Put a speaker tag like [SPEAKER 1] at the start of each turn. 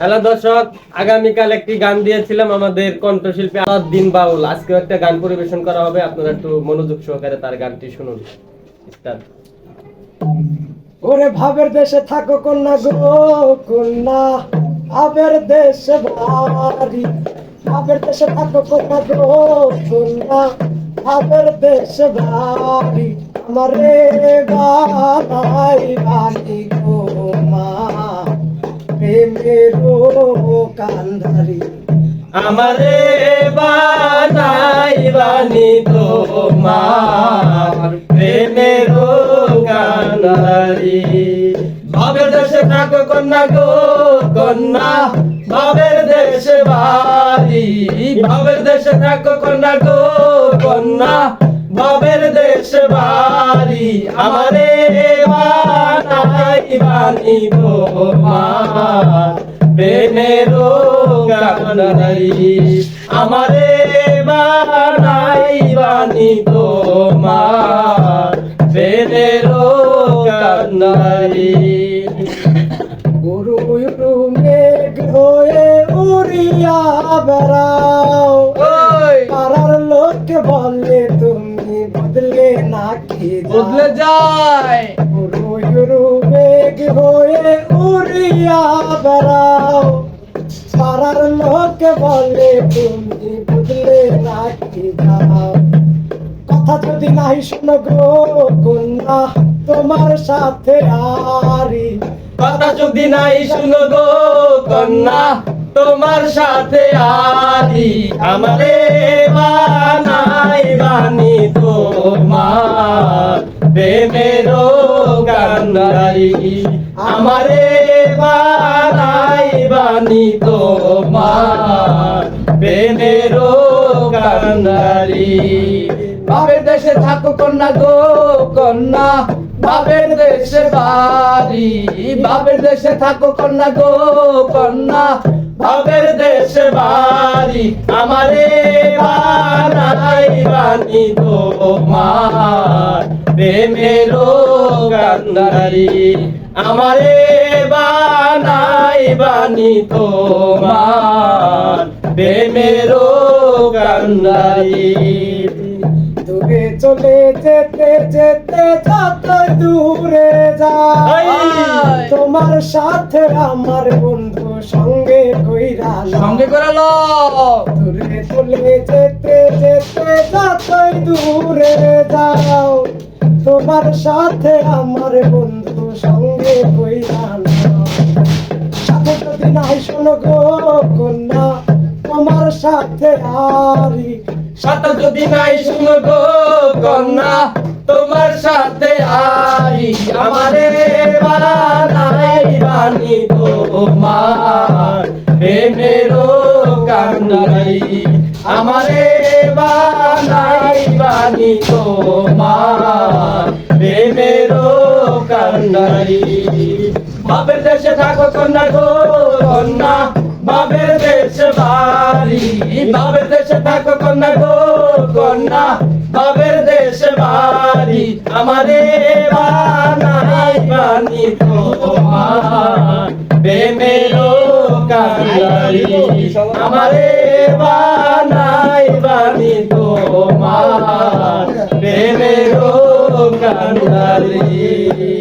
[SPEAKER 1] Hello দর্শক, আগামীকাল একটি গান দিয়েছিলাম আমাদের কণ্ঠশিল্পী আলাউদ্দিন বাউল। আজকেও একটা গান পরিবেশন করা হবে, আপনারা একটু মনোযোগ সহকারে তার গানটি শুনুন।
[SPEAKER 2] ওরে ভাবের দেশে থাকো কন্যা গো, কন্যা। ভাবের দেশে ভারি ভাবের দেশে থাকো কন্যা গো, কন্যা। ভাবের দেশে ভারি আমারে বানাই বানি গো মা। কান্ধারি
[SPEAKER 1] আমারে বানাই বানি তোমার। প্রেমের গানারি ভাবের দেশে থাকো কন্যা গো, কন্যা। ভাবের দেশে বাড়ি। ভাবের দেশে থাকো কন্যা গো, কন্যা। ভাবের দেশে বাড়ি। আমারে বানাই বানি তোমার প্রেমের গানারি আমারে বানাই বানি তোমার প্রেমের গানারি
[SPEAKER 2] গুরু গুরু মেঘ হয়ে উড়িয়া বেড়াও। পাড়ার লোক বলে তুমি বদলে নাকি
[SPEAKER 1] বদলে যায়।
[SPEAKER 2] গুরু মেঘ হয়ে উড়িয়া বেড়াও। পাড়ার লোক বলে তুমি বদলে নাকি যাও কথা যদি নাই শোনো গো কন্যা তোমার সাথে আরি।
[SPEAKER 1] কথা যদি নাই শুনো গো কন্যা তোমার সাথে আরি। আমারে বানাই বানি তোমার। প্রেমের গান্ধারি, আমারে বানাই বানি তোমার। প্রেমের গান্ধারি। বাবের দেশে থাকো কন্যা গো, কন্যা। বাবের দেশে বাড়ি বাবের দেশে থাকো কন্যা গো, কন্যা। বাবের দেশে বাড়ি, আমারে বানাই বানি তোমার প্রেমের গান্ধারি আমারে বানাই বানি তোমার প্রেমের গান্ধারি
[SPEAKER 2] দূরে চলে যেতে যেতে যত দূরে যাই! তোমার সাথে আমার বন্ধু সঙ্গে কইরা।
[SPEAKER 1] সঙ্গে করালো
[SPEAKER 2] দূরে চলে যেতে দূরে যাও। তোমার সাথে আমার বন্ধু সঙ্গে কইরা সাথে যদি নাই শোনো গো কন্যা, তোমার সাথে আরি।
[SPEAKER 1] সাথে যদি নাই শুনো গো কন্যা, তোমার সাথে আই আমারে বানাই বানি তোমার প্রেমের কান্নাই আমারে বানাই বানি তোমার প্রেমের কান্নাই বাপের দেশে থাকো কন্যা গো, কন্যা। বাপের দেশে বাড়ি, বাপের দেশে থাকো কন্যা গো, কন্যা। বাপের দেশে বাড়ি, আমারে বানাই বানি তোমার। আমারে বানাই বানি তোমার প্রেমের কান্নারি